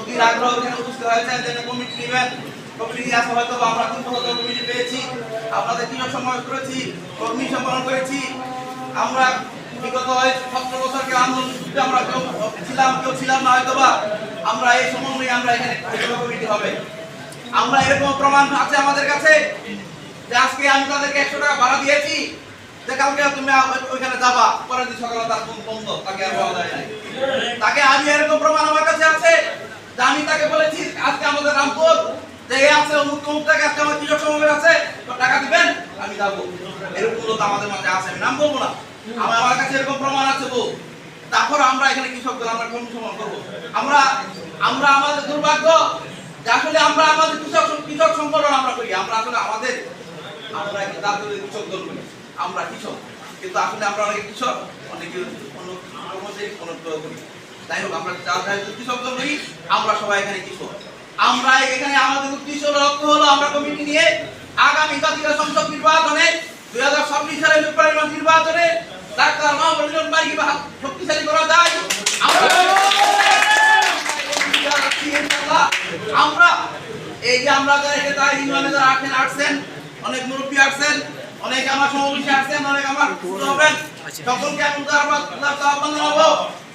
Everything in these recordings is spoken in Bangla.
অধীর আগ্রহ এখানে উপস্থিত হয়েছেন যে কমিটি নেবেন কমিটি নিয়ে হয়তো আমরা বছর ধরে কমিটি পেয়েছি। আপনাদের কৃষক সমাবেশ করেছি, কর্মী সম্মেলন করেছি। আমরা বিগত সতেরো বছরকে আন্দোলন আমরা কেউ ছিলাম কেউ ছিলাম না, হয়তো বা আমরা এই সমন্বয়ে আমরা এখানে কমিটি হবে। আমরা এরকম প্রমাণ আছে আমাদের কাছে যে আজকে আমি তাদেরকে একশো টাকা ভাড়া দিয়েছি। যে কালকে তুমি ওইখানে যাবা, পরের দিন সকালে তার বন্ধ, তাকে আর পাওয়া যায় নাই তাকে আমি এরকম প্রমাণ আমার কাছে আছে। আমি তাকে বলেছি, আজকে আমাদের রামপুর যে আছে অমুক অমুক টাকা, আজকে আমার কৃষক সমাবেশ আছে, তো টাকা দিবেন, আমি যাব। এরকম লোক আমাদের মাঝে আছে, আমি নাম বলব না। আমার আমার কাছে এরকম প্রমাণ আছে বউ তারপর আমরা এখানে কৃষকদের আমরা কর্ম সমান করব? আমরা আমরা আমাদের দুর্ভাগ্য যে আসলে আমরা আমাদের কৃষক কৃষক সংগঠন আমরা করি। আমরা আসলে আমাদের আমরা জাতীয় কৃষক দল করি। আমরা কৃষক। কিন্তু আসলে আমরা অনেক কৃষক, অনেকে অন্য অনেক করি। যাই হোক, আমরা যার কৃষক দল আমরা সবাই এখানে কৃষক আমরা এখানে আমাদের উদ্দেশ্য লক্ষ্য হলো আমরা কমিটি নিয়ে আগামী জাতীয় সংসদ নির্বাচনে দুই হাজার ছাব্বিশ সালের ফেব্রুয়ারি নির্বাচনে ডাক্তার মাহমুদ মিলন শক্তিশালী করা যায়। আমরা এই যে আমরা যারা এখানে তারা ইউনিয়নে যারা আসেন আসছেন, অনেক মুরব্বী আসছেন, অনেক আমার সমাবেশে আসছেন, অনেক আমার সকলকে আমি আহ্বান জানাব।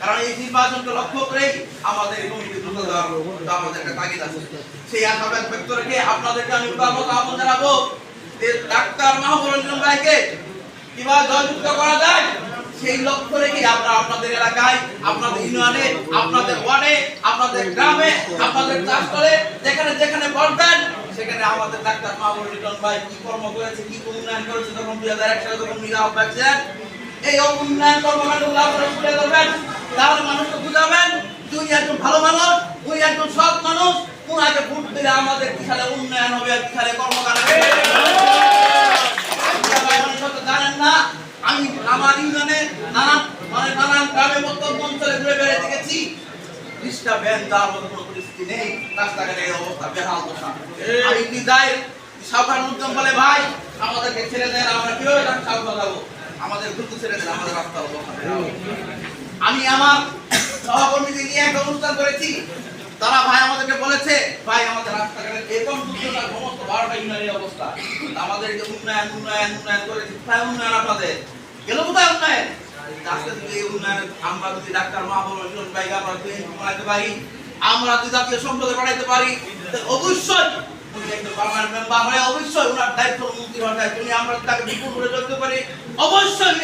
কারণ এই নির্বাচনকে লক্ষ্য করেই আমাদের এই কমিটি দ্রুত দেওয়ার আমাদের একটা তাগিদ আছে। সেই আশা ব্যক্ত রেখে আপনাদেরকে আমি উদাহরণ আহ্বান জানাব যে ডাক্তার মাহবুব রঞ্জন রায়কে কীভাবে জয়যুক্ত করা যায়, সেই লক্ষ্য রেখে আমরা আপনাদের এলাকায়, আপনাদের ইউনিয়নে, আপনাদের ওয়ার্ডে, আপনাদের গ্রামে, আপনাদের চাষতলে, যেখানে যেখানে বলবেন সেখানে আমাদের ডাক্তার মাহবুব লিটন ভাই কি কর্ম করেছে, কি উন্নয়ন করেছে, তখন দুই হাজার এক সালে যখন মীরা আহ্বান এই উন্নয়ন কর্মকাণ্ডগুলো আপনারা তুলে ধরবেন তাহলে মানুষকে বুঝাবেন তুই একজন ভালো মানুষ তুই একজন সৎ মানুষ উনাকে ভোট দিলে আমাদের কিসালে উন্নয়ন হবে জানেন না, আমি আমার ইউনিয়নে নানান মানে নানান গ্রামে অঞ্চলে ঘুরে বেড়ে দেখেছি। মতো কোনো পরিস্থিতি নেই রাস্তাঘাটের এই অবস্থা, বেহাল দশা আমি বিদায় সাধারণ উদ্যম বলে, ভাই, আমাদেরকে ছেড়ে দেন, আমরা কীভাবে সাবধান যাব আমাদের দ্রুত ছেড়ে দেন, আমাদের রাস্তা অবস্থা আমি আমার সহকর্মীদের নিয়ে একটা অনুষ্ঠান করেছি। তারা ভাই আমাদেরকে বলেছে, ভাই, আমাদের দুর্ঘটনা সমস্ত বারোটা ইউনিয়নের অবস্থা। আমাদের যে উন্নয়ন উন্নয়ন উন্নয়ন উন্নয়ন আপনাদের? গেল কোথায় উন্নয়ন? অবশ্যই অবশ্যই দায়িত্ব দায়িত্ব আমরা তাকে বিপুল করে পারি, অবশ্যই।